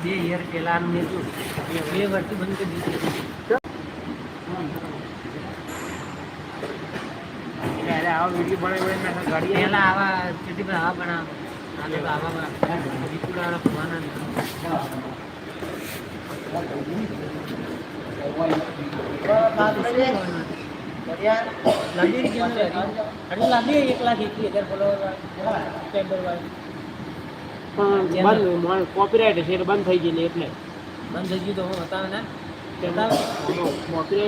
બે યર પેલા મેં શું બે વર્ષથી બંધ કરી દીધું ત્યારે આવા વીડિયો બનાવી બનાવીને ગાડી પહેલા આવા ચીટી પર આવા બના આને આવા વિપુલાના ફવાના લાંબી લાંબી એક લાખ એકવીસ હજાર ફોલોવર વાળી. પણ બંધ કોપીરાઇટ છે એટલે બંધ થઈ ગયેલી એટલે. બંધ થઈ ગયું તો હું હતા ને? કોપીરાઇટ